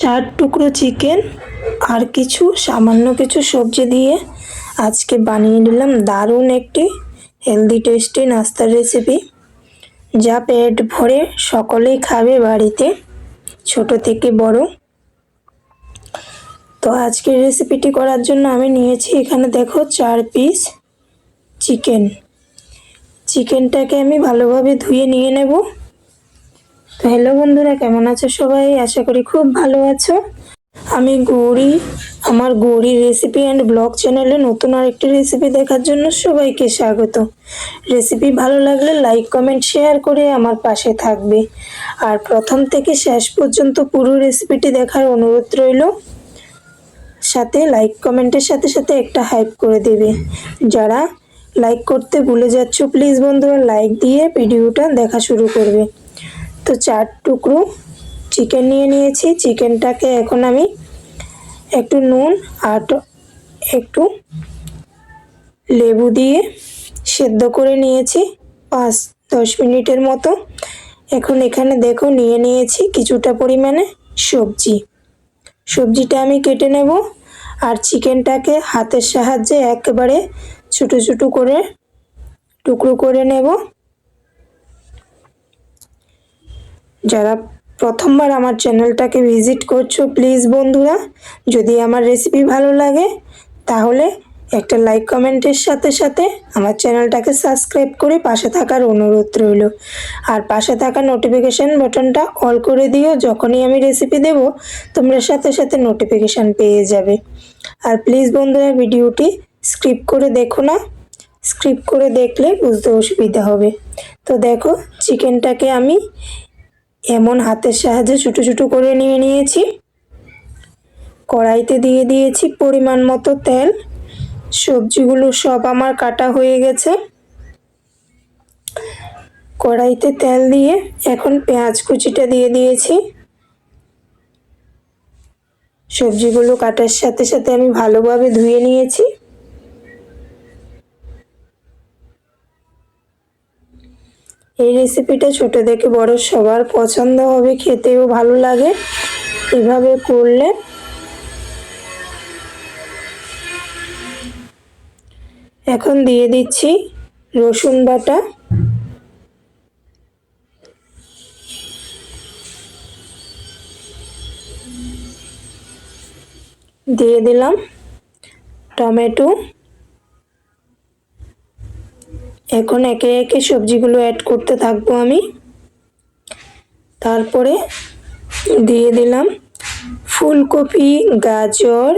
চার টুকরো চিকেন আর কিছু, সামান্য কিছু সবজি দিয়ে আজকে বানিয়ে নিলাম। দারুণ একটি হেলদি টেস্টি নাস্তার রেসিপি যা পেট ভরে সকলেই খাবে বাড়িতে, ছোট থেকে বড়। তো আজকের রেসিপিটি করার জন্য আমি নিয়েছি এখানে দেখো চার পিস চিকেন চিকেনটাকে আমি ভালোভাবে ধুয়ে নিয়ে নেব। হ্যালো বন্ধুরা, কেমন আছো সবাই? আশা করি খুব ভালো আছো। আমি গৌরী, আমার গৌরী রেসিপি অ্যান্ড ব্লগ চ্যানেলে নতুন আরেকটি রেসিপি দেখার জন্য সবাইকে স্বাগত। রেসিপি ভালো লাগলে লাইক কমেন্ট শেয়ার করে আমার পাশে থাকবে। আর প্রথম থেকে শেষ পর্যন্ত পুরো রেসিপিটি দেখার অনুরোধ রইল। সাথে লাইক কমেন্টের সাথে সাথে একটা হাইপ করে দেবে। যারা লাইক করতে ভুলে যাচ্ছ প্লিজ বন্ধুরা লাইক দিয়ে ভিডিওটা দেখা শুরু করবে। তো চার টুকরো চিকেন নিয়ে নিয়েছি। চিকেনটাকে এখন আমি একটু নুন আর একটু লেবু দিয়ে সেদ্ধ করে নিয়েছি পাঁচ দশ মিনিটের মতো। এখন এখানে দেখো নিয়ে নিয়েছি কিছুটা পরিমাণে সবজি। সবজিটা আমি কেটে নেব আর চিকেনটাকে হাতের সাহায্যে একেবারে ছোটো ছোটো করে টুকরো করে নেব। যারা প্রথমবার আমার চ্যানেলটাকে ভিজিট করছ, প্লিজ বন্ধুরা, যদি আমার রেসিপি ভালো লাগে, তাহলে একটা লাইক কমেন্টের সাথে সাথে আমার চ্যানেলটাকে সাবস্ক্রাইব করে পাশে থাকার অনুরোধ রইল। আর পাশে থাকা নোটিফিকেশান বাটনটা অল করে দিও, যখনই আমি রেসিপি দেব, তোমরা সাথে সাথে নোটিফিকেশান পেয়ে যাবে। আর প্লিজ বন্ধুরা, ভিডিওটি স্ক্রিপ্ট করে দেখো না স্ক্রিপ্ট করে দেখলে বুঝতে অসুবিধা হবে। তো দেখো চিকেনটাকে আমি এমন হাতের সাহায্যে ছোটো ছোটো করে নিয়ে নিয়েছি। কড়াইতে দিয়ে দিয়েছি পরিমাণ মতো তেল। সবজিগুলো সব আমার কাটা হয়ে গেছে। কড়াইতে তেল দিয়ে এখন পেঁয়াজ কুচিটা দিয়ে দিয়েছি। সবজিগুলো কাটার সাথে সাথে আমি ভালোভাবে ধুয়ে নিয়েছি। এই রেসিপিটা ছোটো থেকে বড় সবার পছন্দ হবে, খেতেও ভালো লাগে। এভাবে করলে এখন দিয়ে দিচ্ছি রসুন বাটা। দিয়ে দিলাম টমেটো। এখন একে একে সবজিগুলো অ্যাড করতে থাকব আমি। তারপরে দিয়ে দিলাম ফুলকপি, গাজর,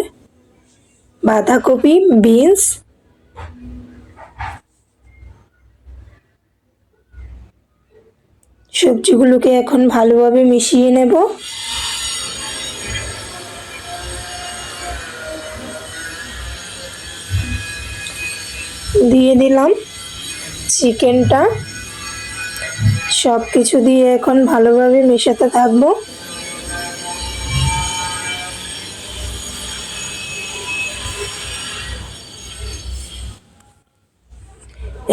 বাঁধাকপি, বিনস। সবজিগুলোকে এখন ভালোভাবে মিশিয়ে নেব। দিয়ে দিলাম চিকেনটা সব কিছু দিয়ে এখন ভালোভাবে মেশাতে থাকব।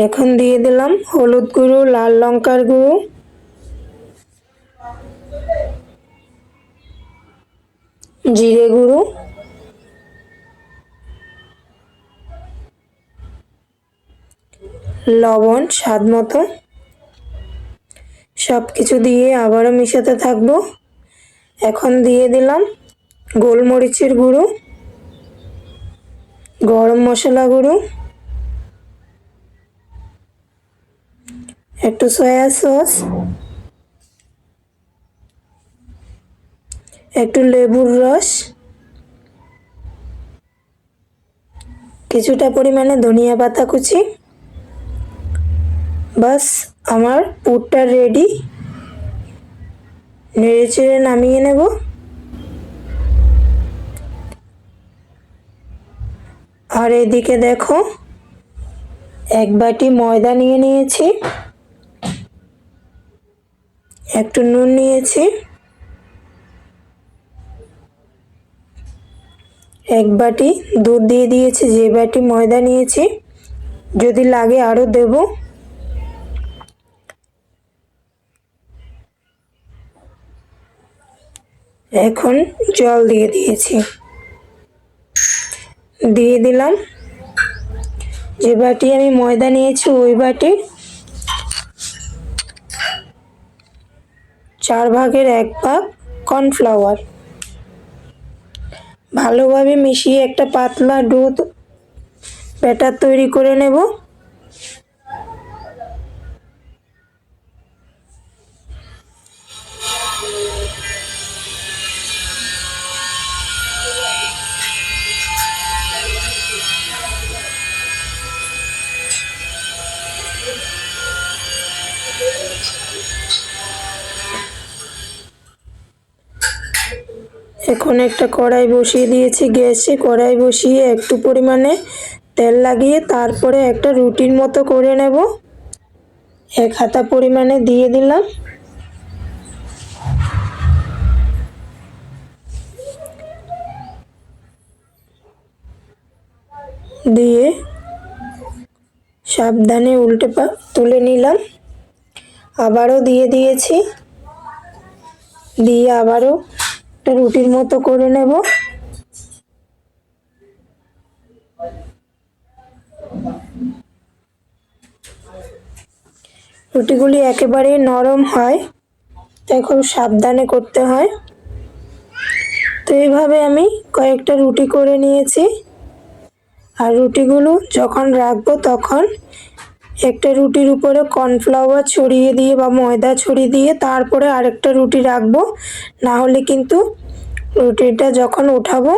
এখন দিয়ে দিলাম হলুদ গুঁড়ো, লাল লঙ্কার গুঁড়ো। জিরে গুঁড়ো। লবণ, স্বাদ মতো। সব কিছু দিয়ে আবারও মেশাতে থাকব। এখন দিয়ে দিলাম গোলমরিচের গুঁড়ো, গরম মশলা গুঁড়ো, একটু সয়া সস, একটু লেবুর রস, কিছুটা পরিমাণে ধনিয়া পাতা কুচি। বাস, আমার পুরটা রেডি নেড়ে চেড়ে নামিয়ে নেব। আর এদিকে দেখো, এক বাটি ময়দা নিয়ে নিয়েছি। একটু নুন নিয়েছি। এক বাটি দুধ দিয়ে দিয়েছি, যে বাটি ময়দা নিয়েছি। যদি লাগে আরও দেবো। এখন জল দিয়ে দিয়েছি। দিয়ে দিলাম। যে বাটি আমি ময়দা নিয়েছি, ওই বাটি চার ভাগের এক ভাগ কর্নফ্লাওয়ার। ভালোভাবে মিশিয়ে একটা পাতলা ডো ব্যাটার তৈরি করে নেব। এখন একটা কড়াই বসিয়ে দিয়েছি, গ্যাসে কড়াই বসিয়ে একটু পরিমাণে তেল লাগিয়ে তারপরে একটা রুটির মতো করে নেব। এক হাতা পরিমাণে দিয়ে দিলাম। দিয়ে সাবধানে উল্টে পা তুলে নিলাম। আবারও দিয়ে দিয়েছি। দিয়ে আবারও একটা রুটির মতো করে নেব। রুটিগুলি একেবারে নরম হয় তাই খুব সাবধানে করতে হয়। তো এইভাবে আমি কয়েকটা রুটি করে নিয়েছি। আর রুটিগুলো যখন রাখব তখন একটা রুটির উপরে কর্নফ্লাওয়ার ছড়িয়ে দিয়ে বা ময়দা ছড়িয়ে দিয়ে তারপরে আরেকটা রুটি রাখব। না হলে কিন্তু রুটিটা যখন উঠাবো,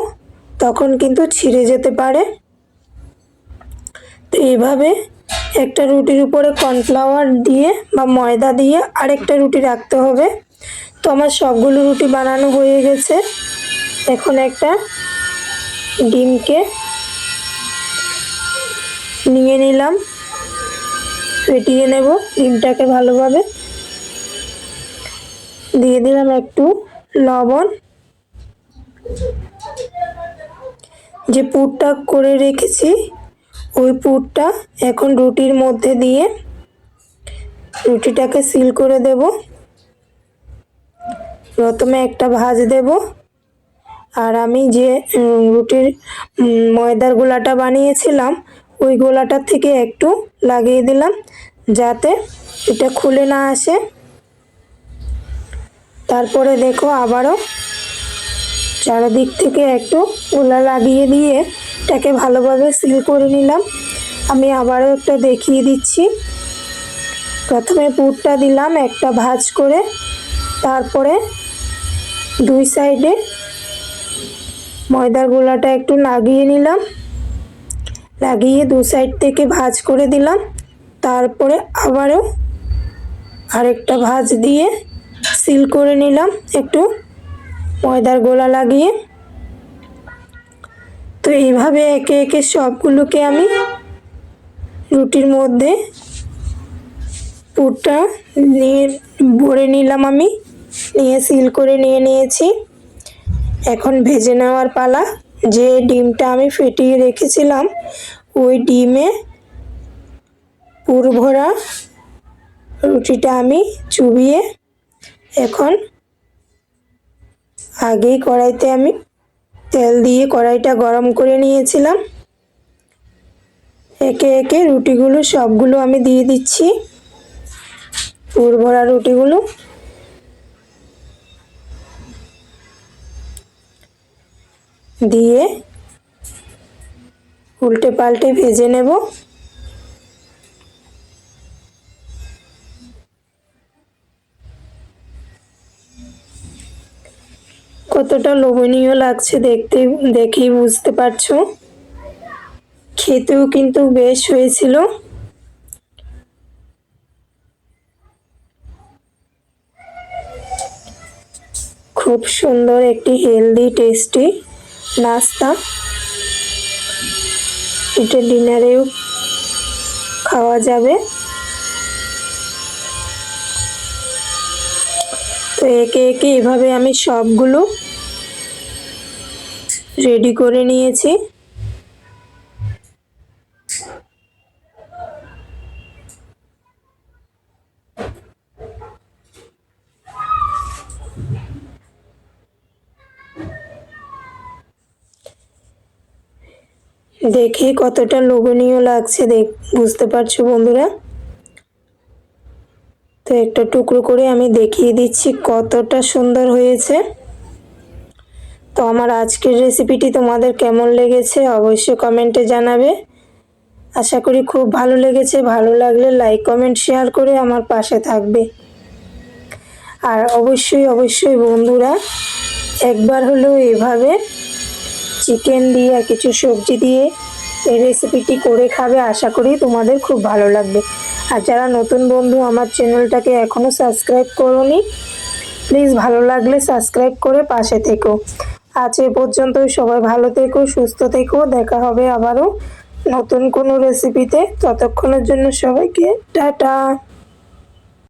তখন কিন্তু ছিঁড়ে যেতে পারে। তো এইভাবে একটা রুটির উপরে কর্নফ্লাওয়ার দিয়ে বা ময়দা দিয়ে আরেকটা রুটি রাখতে হবে। তো আমার সবগুলো রুটি বানানো হয়ে গেছে। এখন একটা ডিমকে নিয়ে নিলাম। ফেটিয়ে নেব ডিমটাকে ভালোভাবে। দিয়ে দিলাম একটু লবণ। যে পুরটা করে রেখেছি, ওই পুরটা এখন রুটির মধ্যে দিয়ে রুটিটাকে সিল করে দেব। প্রথমে একটা ভাজ দেব। আর আমি যে রুটির ময়দার গোলাটা বানিয়েছিলাম ওই গোলাটার থেকে একটু লাগিয়ে দিলাম যাতে এটা খুলে না আসে। তারপরে দেখো আবারও চারিদিক থেকে একটু গোলা লাগিয়ে দিয়ে এটাকে ভালোভাবে সিল করে নিলাম। আমি আবারও একটা দেখিয়ে দিচ্ছি। প্রথমে পুরটা দিলাম একটা ভাজ করে, তারপরে দুই সাইডে ময়দার গোলাটা একটু লাগিয়ে নিলাম। লাগিয়ে দু সাইড থেকে ভাজ করে দিলাম। তারপরে আবারও আরেকটা ভাজ দিয়ে সিল করে নিলাম একটু ময়দার গোলা লাগিয়ে। তো এইভাবে একে একে সবগুলোকে আমি রুটির মধ্যে পুরটা নিয়ে, ভরে নিলাম আমি, নিয়ে সিল করে নিয়ে নিয়েছি। এখন ভেজে নেওয়ার পালা। যে ডিমটা আমি ফেটিয়ে রেখেছিলাম, ওই ডিমে পুর ভরা রুটিটা আমি চুবিয়ে এখন আগেই কড়াইতে আমি তেল দিয়ে কড়াইটা গরম করে নিয়েছিলাম। একে একে রুটিগুলো সবগুলো আমি দিয়ে দিচ্ছি। পুর ভরা রুটিগুলো দিয়ে উল্টে পাল্টে ভেজে নেব। কতটা লোভনীয় লাগছে দেখতে, দেখেই বুঝতে পারছ? খেতেও কিন্তু বেশ হয়েছিল। খুব সুন্দর একটি হেলদি টেস্টি নাস্তা এটা ডিনারেও খাওয়া যাবে। তো একে একে এভাবে আমি সবগুলো রেডি করে নিয়েছি। দেখে কতটা লোভনীয় লাগছে দেখ, বুঝতে পারছ বন্ধুরা? তো একটা টুকরো করে আমি দেখিয়ে দিচ্ছি কতটা সুন্দর হয়েছে। তো আমার আজকের রেসিপিটি তোমাদের কেমন লেগেছে অবশ্যই কমেন্টে জানাবে। আশা করি খুব ভালো লেগেছে, ভালো লাগলে লাইক কমেন্ট শেয়ার করে আমার পাশে থাকবে। আর অবশ্যই অবশ্যই বন্ধুরা, একবার হলেও এভাবে চিকেন দিয়ে আর কিছু সবজি দিয়ে এই রেসিপিটি করে খাবে, আশা করি তোমাদের খুব ভালো লাগবে। আর যারা নতুন বন্ধু, আমার চ্যানেলটাকে এখনও সাবস্ক্রাইব করোনি প্লিজ ভালো লাগলে সাবস্ক্রাইব করে পাশে থেকো। আজ এ পর্যন্ত সবাই ভালো থেকো, সুস্থ থেকো, দেখা হবে আবারও নতুন কোনো রেসিপিতে ততক্ষণের জন্য সবাইকে টাটা।